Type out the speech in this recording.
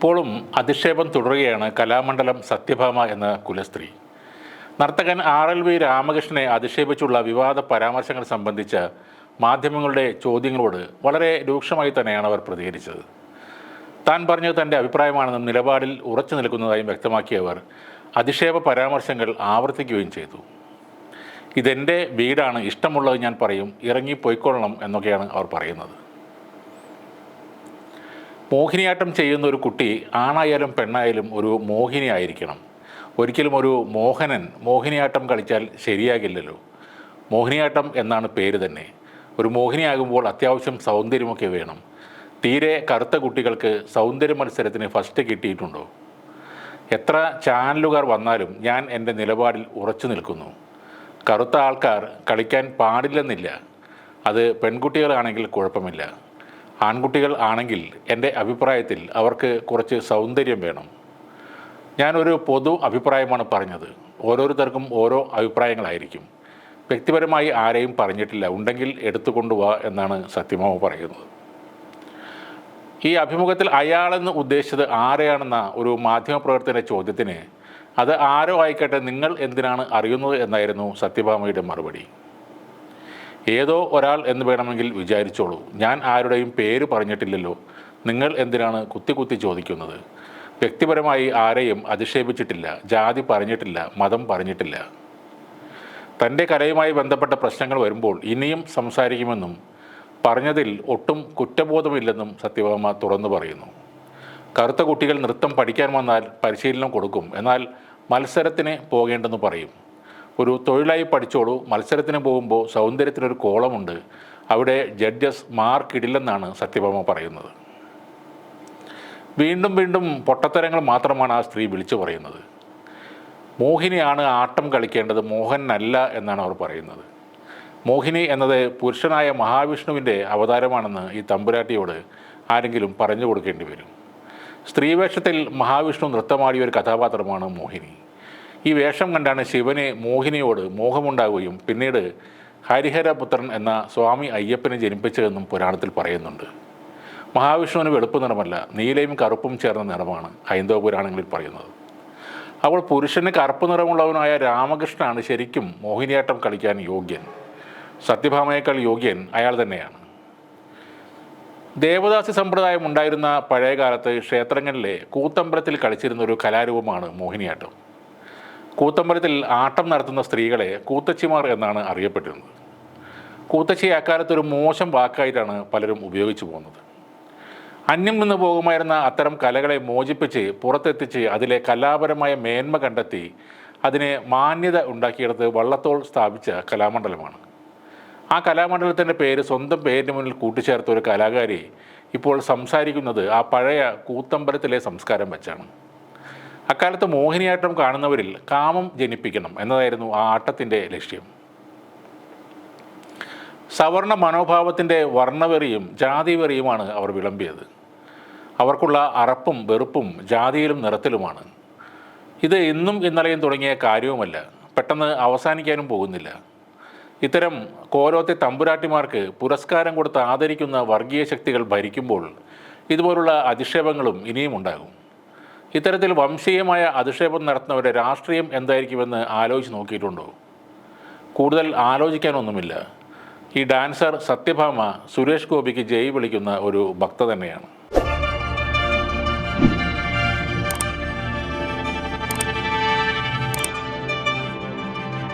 ഇപ്പോഴും അധിക്ഷേപം തുടരുകയാണ് കലാമണ്ഡലം സത്യഭാമ എന്ന കുലസ്ത്രീ. നർത്തകൻ ആർ എൽ വി രാമകൃഷ്ണനെ അധിക്ഷേപിച്ചുള്ള വിവാദ പരാമർശങ്ങൾ സംബന്ധിച്ച് മാധ്യമങ്ങളുടെ ചോദ്യങ്ങളോട് വളരെ രൂക്ഷമായി തന്നെയാണ് അവർ പ്രതികരിച്ചത്. താൻ പറഞ്ഞത് തന്റെ അഭിപ്രായമാണെന്നും നിലപാടിൽ ഉറച്ചു നിൽക്കുന്നതായും വ്യക്തമാക്കിയവർ അധിക്ഷേപ പരാമർശങ്ങൾ ആവർത്തിക്കുകയും ചെയ്തു. ഇതെന്റെ വീടാണ് ഇഷ്ടമുള്ളത് ഞാൻ പറയും ഇറങ്ങി പോയിക്കൊള്ളണം എന്നൊക്കെയാണ് അവർ പറയുന്നത്. മോഹിനിയാട്ടം ചെയ്യുന്ന ഒരു കുട്ടി ആണായാലും പെണ്ണായാലും ഒരു മോഹിനി ആയിരിക്കണം. ഒരിക്കലും ഒരു മോഹനൻ മോഹിനിയാട്ടം കളിച്ചാൽ ശരിയാകില്ലല്ലോ. മോഹിനിയാട്ടം എന്നാണ് പേര് തന്നെ. ഒരു മോഹിനിയാകുമ്പോൾ അത്യാവശ്യം സൗന്ദര്യമൊക്കെ വേണം. തീരെ കറുത്ത കുട്ടികൾക്ക് സൗന്ദര്യ മത്സരത്തിന് ഫസ്റ്റ് കിട്ടിയിട്ടുണ്ടോ? എത്ര ചാനലുകാർ വന്നാലും ഞാൻ എന്റെ നിലപാടിൽ ഉറച്ചു നിൽക്കുന്നു. കറുത്ത ആൾക്കാർ കളിക്കാൻ പാടില്ലെന്നില്ല. അത് പെൺകുട്ടികളാണെങ്കിൽ കുഴപ്പമില്ല. ആൺകുട്ടികൾ ആണെങ്കിൽ എന്റെ അഭിപ്രായത്തിൽ അവർക്ക് കുറച്ച് സൗന്ദര്യം വേണം. ഞാനൊരു പൊതു അഭിപ്രായമാണ് പറഞ്ഞത്. ഓരോരുത്തർക്കും ഓരോ അഭിപ്രായങ്ങളായിരിക്കും. വ്യക്തിപരമായി ആരെയും പറഞ്ഞിട്ടില്ല. ഉണ്ടെങ്കിൽ എടുത്തു കൊണ്ടുപോവാ എന്നാണ് സത്യമാവ് പറയുന്നത്. ഈ അഭിമുഖത്തിൽ അയാളെന്ന് ഉദ്ദേശിച്ചത് ആരെയാണെന്ന ഒരു മാധ്യമപ്രവർത്തകന്റെ ചോദ്യത്തിന്? അത് ആരോ ആയിക്കട്ടെ നിങ്ങൾ എന്തിനാണ് അറിയുന്നത് എന്നായിരുന്നു സത്യഭാമയുടെ മറുപടി. ഏതോ ഒരാൾ എന്ന് വേണമെങ്കിൽ വിചാരിച്ചോളൂ. ഞാൻ ആരുടെയും പേര് പറഞ്ഞിട്ടില്ലല്ലോ. നിങ്ങൾ എന്തിനാണ് കുത്തി കുത്തി ചോദിക്കുന്നത്? വ്യക്തിപരമായി ആരെയും അധിക്ഷേപിച്ചിട്ടില്ല ജാതി പറഞ്ഞിട്ടില്ല മതം പറഞ്ഞിട്ടില്ല. തന്റെ കലയുമായി ബന്ധപ്പെട്ട പ്രശ്നങ്ങൾ വരുമ്പോൾ ഇനിയും സംസാരിക്കുമെന്നും പറഞ്ഞതിൽ ഒട്ടും കുറ്റബോധമില്ലെന്നും സത്യഭാമ തുറന്നു പറയുന്നു. കറുത്ത കുട്ടികൾ നൃത്തം പഠിക്കാൻ വന്നാൽ പരിശീലനം കൊടുക്കും എന്നാൽ മത്സരത്തിന് പോകേണ്ടെന്ന് പറയും. ഒരു തൊഴിലായി പഠിച്ചോളൂ മത്സരത്തിന് പോകുമ്പോൾ സൗന്ദര്യത്തിനൊരു കോളമുണ്ട്. അവിടെ ജഡ്ജസ് മാർക്കിടില്ലെന്നാണ് സത്യഭാമ പറയുന്നത്. വീണ്ടും വീണ്ടും പൊട്ടത്തരങ്ങൾ മാത്രമാണ് ആ സ്ത്രീ വിളിച്ചു പറയുന്നത്. മോഹിനിയാണ് ആട്ടം കളിക്കേണ്ടത് മോഹനല്ല എന്നാണ് അവർ പറയുന്നത്. മോഹിനി എന്നത് പുരുഷനായ മഹാവിഷ്ണുവിന്റെ അവതാരമാണെന്ന് ഈ തമ്പുരാട്ടിയോട് ആരെങ്കിലും പറഞ്ഞു കൊടുക്കേണ്ടി വരും. സ്ത്രീവേഷത്തിൽ മഹാവിഷ്ണു നൃത്തമാടിയ ഒരു കഥാപാത്രമാണ് മോഹിനി. ഈ വേഷം കണ്ടാണ് ശിവനെ മോഹിനിയോട് മോഹമുണ്ടാവുകയും പിന്നീട് ഹരിഹരപുത്രൻ എന്ന സ്വാമി അയ്യപ്പനെ ജനിപ്പിച്ചതെന്നും പുരാണത്തിൽ പറയുന്നുണ്ട്. മഹാവിഷ്ണുവിന് വെളുപ്പ് നിറമല്ല നീലയും കറുപ്പും ചേർന്ന നിറമാണ് ഹൈന്ദവ പുരാണങ്ങളിൽ പറയുന്നത്. അപ്പോൾ പുരുഷന് കറുപ്പ് നിറമുള്ളവനായ രാമകൃഷ്ണനാണ് ശരിക്കും മോഹിനിയാട്ടം കളിക്കാൻ യോഗ്യൻ. സത്യഭാമയേക്കാൾ യോഗ്യൻ അയാൾ തന്നെയാണ്. ദേവദാസി സമ്പ്രദായം ഉണ്ടായിരുന്ന പഴയകാലത്ത് ക്ഷേത്രങ്ങളിലെ കൂത്തമ്പലത്തിൽ കളിച്ചിരുന്ന ഒരു കലാരൂപമാണ് മോഹിനിയാട്ടം. കൂത്തമ്പലത്തിൽ ആട്ടം നടത്തുന്ന സ്ത്രീകളെ കൂത്തച്ചിമാർ എന്നാണ് അറിയപ്പെട്ടിരുന്നത്. കൂത്തച്ചി അക്കാലത്ത് ഒരു മോശം വാക്കായിട്ടാണ് പലരും ഉപയോഗിച്ചു പോകുന്നത്. അന്യം നിന്ന് പോകുമായിരുന്ന അത്തരം കലകളെ മോചിപ്പിച്ച് പുറത്തെത്തിച്ച് അതിലെ കലാപരമായ മേന്മ കണ്ടെത്തി അതിനെ മാന്യത ഉണ്ടാക്കിയെടുത്ത് വള്ളത്തോൾ സ്ഥാപിച്ച കലാമണ്ഡലമാണ്. ആ കലാമണ്ഡലത്തിന്റെ പേര് സ്വന്തം പേരിന് മുന്നിൽ കൂട്ടിച്ചേർത്ത ഒരു കലാകാരി ഇപ്പോൾ സംസാരിക്കുന്നത് ആ പഴയ കൂത്തമ്പലത്തിലെ സംസ്കാരം വെച്ചാണ്. അക്കാലത്ത് മോഹിനിയാട്ടം കാണുന്നവരിൽ കാമം ജനിപ്പിക്കണം എന്നതായിരുന്നു ആ ആട്ടത്തിന്റെ ലക്ഷ്യം. സവർണ മനോഭാവത്തിന്റെ വർണവെറിയും ജാതിവെറിയുമാണ് അവർ വിളമ്പിയത്. അവർക്കുള്ള അറപ്പും വെറുപ്പും ജാതിയിലും നിറത്തിലുമാണ്. ഇത് ഇന്നും ഇന്നലെയും തുടങ്ങിയ കാര്യവുമല്ല. പെട്ടെന്ന് അവസാനിക്കാനും പോകുന്നില്ല. ഇത്തരം കോലോത്തെ തമ്പുരാട്ടിമാർക്ക് പുരസ്കാരം കൊടുത്ത് ആദരിക്കുന്ന വർഗീയ ശക്തികൾ ഭരിക്കുമ്പോൾ ഇതുപോലുള്ള അധിക്ഷേപങ്ങളും ഇനിയും ഉണ്ടാകും ഇത്തരത്തിൽ വംശീയമായ അധിക്ഷേപം നടത്തുന്നവരുടെ രാഷ്ട്രീയം എന്തായിരിക്കുമെന്ന് ആലോചിച്ച് നോക്കിയിട്ടുണ്ടോ? കൂടുതൽ ആലോചിക്കാനൊന്നുമില്ല. ഈ ഡാൻസർ സത്യഭാമ സുരേഷ് ഗോപിക്ക് ജയ് വിളിക്കുന്ന ഒരു ഭക്ത തന്നെയാണ്.